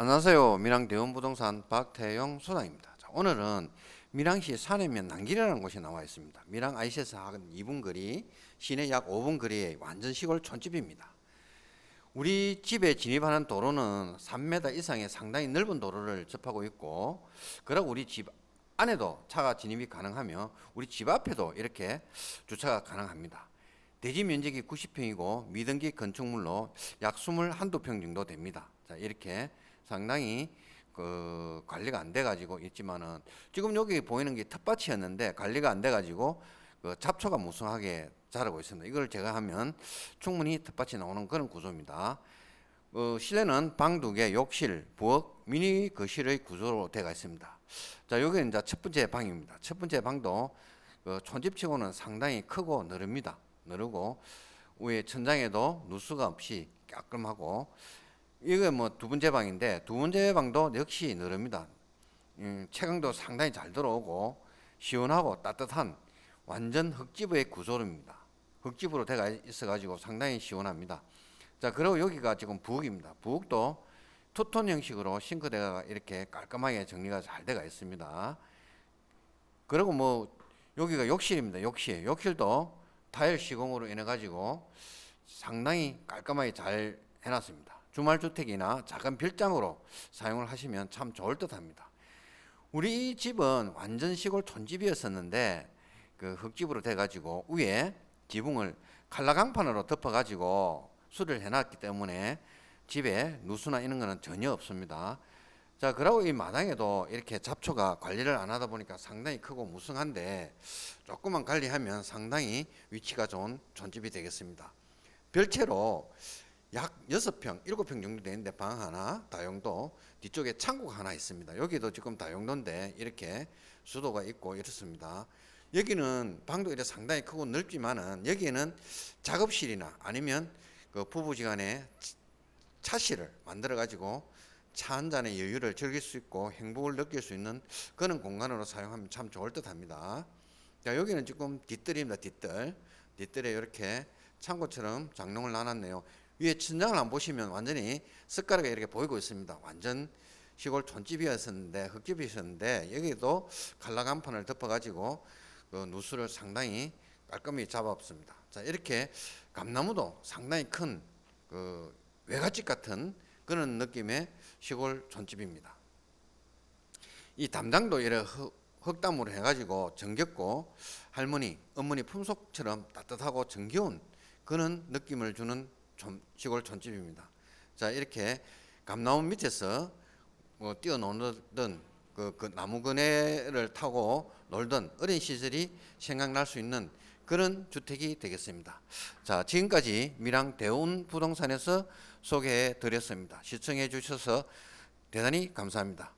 안녕하세요. 밀양 대원부동산 박태영 소장입니다. 자, 오늘은 밀양시 산해면 난길이라는 곳이 나와 있습니다. 밀양 IC에서 한 2분 거리, 시내 약 5분 거리의 완전 시골 촌집입니다. 우리 집에 진입하는 도로는 3m 이상의 상당히 넓은 도로를 접하고 있고, 그리고 우리 집 안에도 차가 진입이 가능하며 우리 집 앞에도 이렇게 주차가 가능합니다. 대지 면적이 90평이고 미등기 건축물로 약 21, 2평 정도 됩니다. 자, 이렇게 상당히 그 관리가 안 돼 가지고 있지만은 지금 여기 보이는 게 텃밭이었는데 관리가 안 돼 가지고 그 잡초가 무성하게 자라고 있습니다. 이걸 제가 하면 충분히 텃밭이 나오는 그런 구조입니다. 어, 실내는 방 두 개, 욕실, 부엌, 미니 거실의 구조로 되어 있습니다. 자, 여기는 이제 첫 번째 방입니다. 첫 번째 방도 그 촌집치고는 상당히 크고 넓습니다. 넓고 위에 천장에도 누수가 없이 깔끔하고 이게 뭐 두 번째 방인데 두 번째 방도 역시 넓습니다. 음, 채광도 상당히 잘 들어오고 시원하고 따뜻한 완전 흙집의 구조입니다. 흙집으로 되어 있어가지고 상당히 시원합니다. 자, 그리고 여기가 지금 부엌입니다. 부엌도 투톤 형식으로 싱크대가 이렇게 깔끔하게 정리가 잘 되어 있습니다. 그리고 뭐 여기가 욕실입니다. 욕실. 욕실도 타일 시공으로 인해 가지고 상당히 깔끔하게 잘 해놨습니다. 주말 주택이나 작은 별장으로 사용을 하시면 참 좋을 듯 합니다. 우리 집은 완전 시골 촌집이었었는데 그 흙집으로 돼가지고 위에 지붕을 칼라강판으로 덮어가지고 수리를 해놨기 때문에 집에 누수나 이런 거는 전혀 없습니다. 자, 그리고 이 마당에도 이렇게 잡초가 관리를 안 하다 보니까 상당히 크고 무성한데 조금만 관리하면 상당히 위치가 좋은 촌집이 되겠습니다. 별채로 약 6평, 7평 정도 되는데 방 하나, 다용도, 뒤쪽에 창고가 하나 있습니다. 여기도 지금 다용도인데 이렇게 수도가 있고 이렇습니다. 여기는 방도 이렇게 상당히 크고 넓지만은 여기에는 작업실이나 아니면 그 부부지간에 차실을 만들어 가지고 차 한 잔의 여유를 즐길 수 있고 행복을 느낄 수 있는 그런 공간으로 사용하면 참 좋을 듯합니다. 자 여기는 지금 뒷뜰입니다. 뒷뜰 뒷뜰에 이렇게 창고처럼 장롱을 놔놨네요. 위에 천장을 안 보시면 완전히 습가루가 이렇게 보이고 있습니다. 완전 시골 촌집이었었는데 흙집이었는데 여기도 칼라간판을 덮어가지고 그 누수를 상당히 깔끔히 잡아없습니다. 자 이렇게 감나무도 상당히 큰 그 외갓집 같은 그런 느낌의 시골 촌집입니다. 이 담장도 이래 흙담으로 해가지고 정겹고 할머니, 어머니 품속처럼 따뜻하고 정겨운 그런 느낌을 주는 촌, 시골 촌집입니다. 자 이렇게 감나무 밑에서 뭐 뛰어노는 그, 그 나무 그네를 타고 놀던 어린 시절이 생각날 수 있는 그런 주택이 되겠습니다. 자, 지금까지 밀양 대운 부동산에서 소개해 드렸습니다. 시청해 주셔서 대단히 감사합니다.